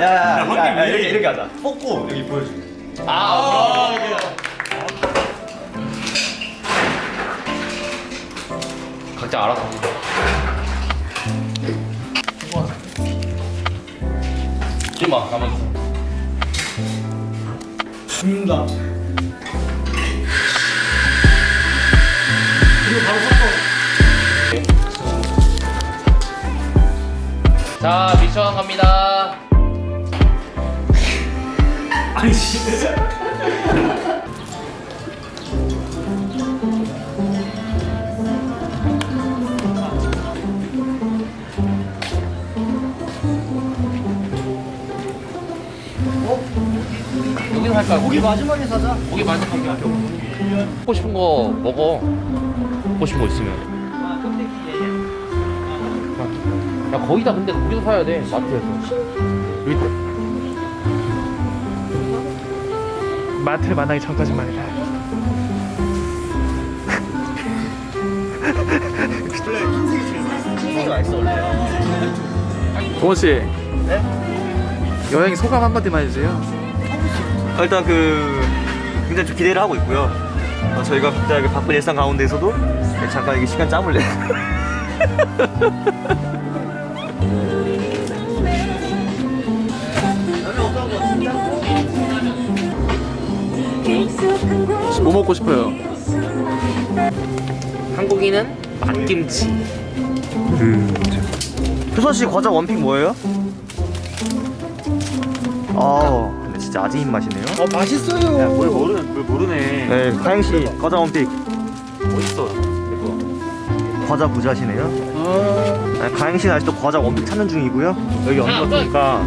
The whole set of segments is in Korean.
야 야 야 이렇게 이렇게 하자. 뽑고 여기 보여줄게 아, 각자 알아서. 지마 가만 있어. 죽는다 자 미션 갑니다. 아니 씨 여기서 할까요? 고기 마지막에 사자 고기 마지막에 하죠. 먹고 싶은 거 먹어. 먹고 싶은 거 있으면. 거의 다 근데 거기서 사야 돼 마트에서. 여기 마트를 만나기 전까지 말이다. 원래 흰색이 제일 맛있어 흰색이 맛있어 원래 동원 씨. 여행 소감 한마디만 해주세요. 일단 그 굉장히 좀 기대를 하고 있고요 어, 저희가 갑자기 바쁜 일상 가운데서도 잠깐 이게 시간 짬을 내 뭐 먹고 싶어요? 한국인은 맛김치. 효선 씨 과자 원픽 뭐예요? 아 근데 진짜 아재 입맛이네요 어 맛있어요. 뭘 모르 뭘 모르네. 네 가영 씨 과자 원픽 어딨어? 이거. 과자 부자시네요 아, 네, 가영 씨는 아직도 과자 원픽 찾는 중이고요 여기 아, 얹었으니까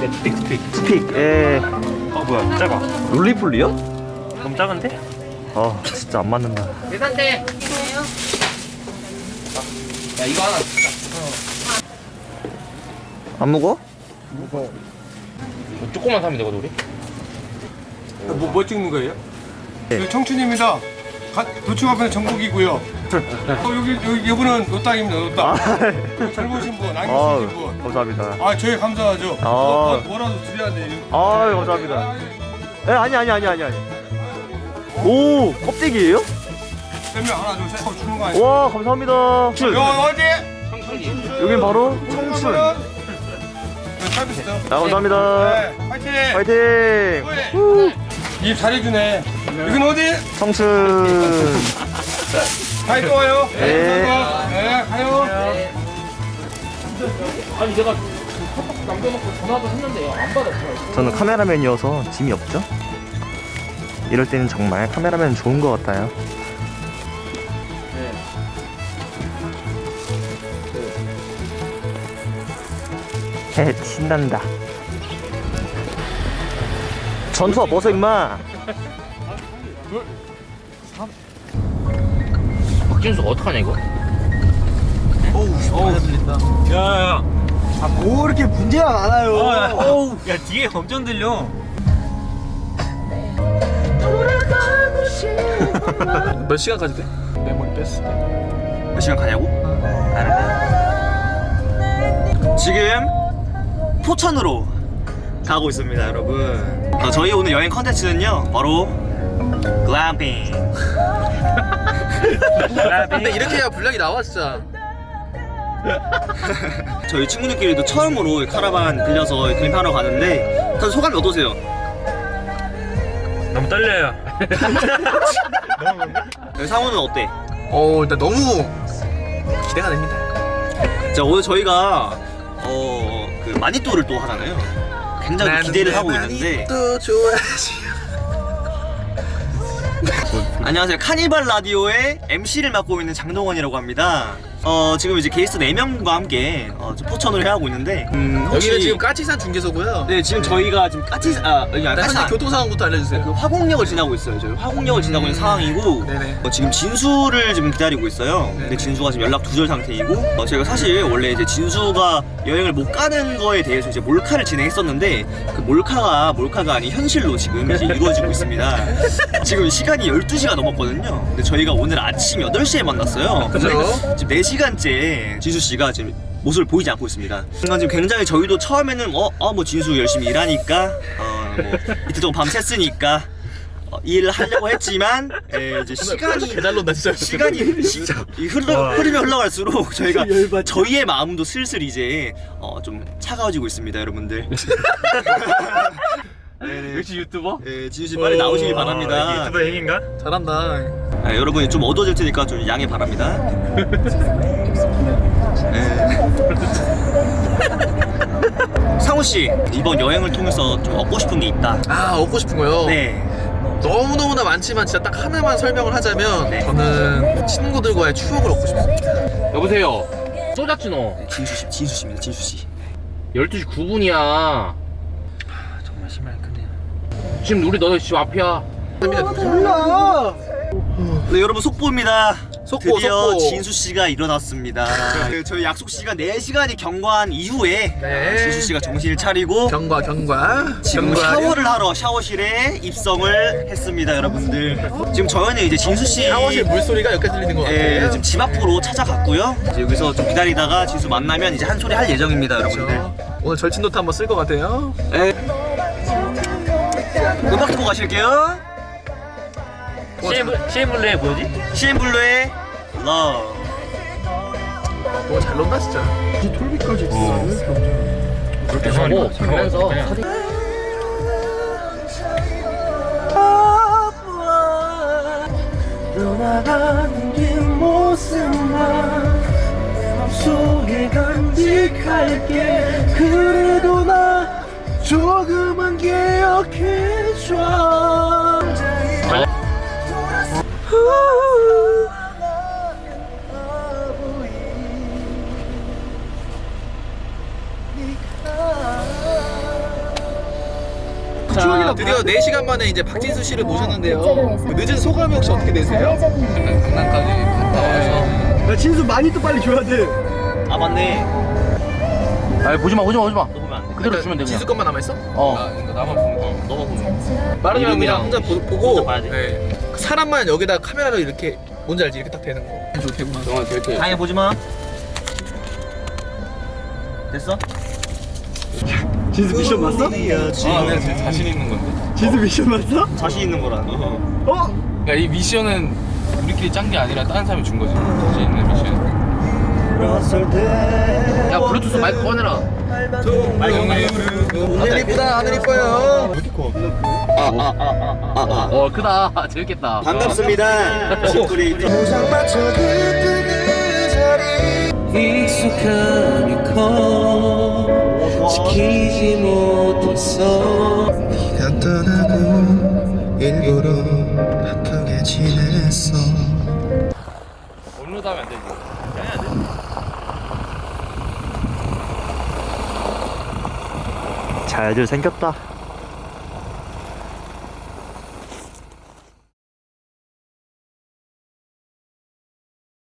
네, 스픽 스픽. 스픽 예어 뭐야 작아. 롤리폴리요? 너무 작은데? 아 진짜 안 맞는다 계산대. 야 이거 하나 진짜. 안 먹어? 조금만 사면 되거든 우리. 뭐, 뭐 찍는 거예요? 네. 여기 청춘입니다. 가, 도축 앞에는 전국이고요. 어, 여기 여기 이분은 노땅입니다. 노땅. 여기 젊으신 분, 아 안경쓰신 분. 감사합니다 아 저희 감사하죠. 아. 뭐, 뭐, 라도 드려야 돼요. 아 감사합니다 예 아니 아니 아니 아니 아니 오 껍데기예요? 몇명 하나 둘 셋. 어, 주는 거 아니에요? 와 감사합니다 여기 어디? 여긴 바로 청춘 아 여기 서비스. 감사합니다 네, 파이팅. 파이팅 후회. 입 잘해주네. 여긴 어디? 청춘 가이 또 와요. 네. 감사합니다. 네, 가요. 아니 내가 카톡 남겨놓고 전화도 했는데 안 받았어. 저는 카메라맨이어서 짐이 없죠 이럴 때는 정말 카메라맨 좋은 것 같아요. 헤 신난다. 전투와 벗어 임마. 박진수가 어떡하냐 이거? 뭐 이렇게 문제가 많아요? 야 뒤에 엄청 들려. 몇 시간까지 돼? 메모리 뺐어. 몇 시간 가냐고? 지금 포천으로 가고 있습니다 여러분 어, 저희 오늘 여행 컨텐츠는요 바로 글램핑 근데 이렇게 해야 분량이 나와 진짜. 저희 친구들끼리도 처음으로 카라반 빌려서 글램핑하러 가는데 다들 소감이 어떠세요? 너무 떨려요. 네, 상호는 어때? 어 일단 너무 기대가 됩니다. 자 오늘 저희가 어, 그 마니또를 또 하잖아요 굉장히 기대를 하고 있는데 또 좋아하지. 안녕하세요. 카니발 라디오의 MC를 맡고 있는 장동원이라고 합니다. 어, 지금 이제 게스트 4명과 함께 어, 저 포천을 해하고 있는데 음, 혹시 여기는 지금 까치산 중계소고요. 네, 지금 저희가 지금 까치 아, 여기 아니, 현재 까치 교통 상황부터 알려주세요. 그 화곡역을 지나고 있어요. 저희 화곡역을 지나고 있는 상황이고 네네. 어, 지금 진수를 지금 기다리고 있어요. 근데. 진수가 지금 연락 두절 상태이고 어, 저희가 사실 원래 이제 진수가 여행을 못 가는 거에 대해서 이제 몰카를 진행했었는데 그 몰카가 몰카가 아닌 현실로 지금 이제 이루어지고 있습니다. 지금 시간이 12시가 4시가 넘었거든요. 근데 저희가 오늘 아침 8시에 만났어요. 근데 그죠? 지금 4시 간째 진수 씨가 지금 모습을 보이지 않고 있습니다. 그러니까 지금 굉장히 저희도 처음에는 어, 어, 뭐 진수 열심히 일하니까, 어, 뭐 이틀 동안 밤 샜으니까 어, 일을 하려고 했지만 에, 이제 시간이 개잘 논다 진짜. 시간이 시, 이 흘러 흐르면 흘러갈수록 저희가 저희의 마음도 슬슬 이제 어, 좀 차가워지고 있습니다, 여러분들. 네네. 역시 유튜버? 네, 진수 씨 빨리 나오시길 바랍니다. 행인가? 잘한다. 아, 여러분이 좀 어두워질 테니까 좀 양해 바랍니다. 네. 상우 씨 이번 여행을 통해서 좀 얻고 싶은 게 있다. 아 얻고 싶은 거요. 네. 너무 너무나 많지만 진짜 딱 하나만 설명을 하자면 네. 저는 친구들과의 추억을 얻고 싶습니다. 여보세요. 너. 진수 씨, 진수 씨입니다. 진수 씨. 12시 9분이야. 정말 심할 크네요. 지금 우리 너 지금 앞이야. 네, 여러분 속보입니다. 속보, 드디어 속보. 진수 씨가 일어났습니다. 네, 저희 약속 시간 4시간이 경과한 이후에 네. 아, 진수 씨가 정신을 차리고 경과 경과. 지금 경과. 샤워를 하러 샤워실에 입성을 했습니다, 여러분들. 지금 저희는 이제 진수 씨 샤워실 물소리가 여기까지 들리는 것 예, 같아요. 지금 집 앞으로 찾아갔고요. 이제 여기서 좀 기다리다가 진수 만나면 이제 한 소리 할 예정입니다, 여러분들. 그렇죠. 오늘 절친 노트 한번 쓸 것 같아요. 예. 음악 듣고 가실게요. CM블레 뭐지? CN블루의 Love. 너무 잘 논다 진짜. 그렇게 하고 가면서 사진 떠나가는 길 모습만 내 맘속에 간직할게 그래도 나 조금은 기억해줘 자, 드디어 4시간 만에 이제 박진수 씨를 모셨는데요. 그 늦은 소감이 혹시 어떻게 되세요? 강남까지 갔다 와서. 야 진수 많이 또 빨리 줘야 돼 아, 맞네. 아 보지 마 보지 마 보지 마. 그대로 주면 돼 그냥. 진수 것만 남아있어? 어. 너만 보는 거. 너만 보는 거. 마르면 이름이랑 그냥 혼자 보, 보고 혼자 봐야 돼? 네. 사람만 여기다 카메라로 이렇게 뭔지 알지? 이렇게 딱 되는 거. 좋대구나. 영화 되게. 다행히 보지 마. 됐어? 진수 미션 맞어? 아, 네, 제 자신 있는 건데. 진수 미션 맞어? 자신 있는 거라. 어? 그러니까 이 미션은 우리끼리 짠 게 아니라 다른 사람이 준 거지. 자신 있는 미션. 야 블루투스 마이크 꺼내라. 하늘 이쁘다, 하늘 이뻐요. 어 크다. 재밌겠다. 반갑습니다. 시크릿. 익숙한 이코 지키지 못했어 네가 떠나고 일부러 바쁘게 지냈어 업로드하면 안 되지. 잘들 생겼다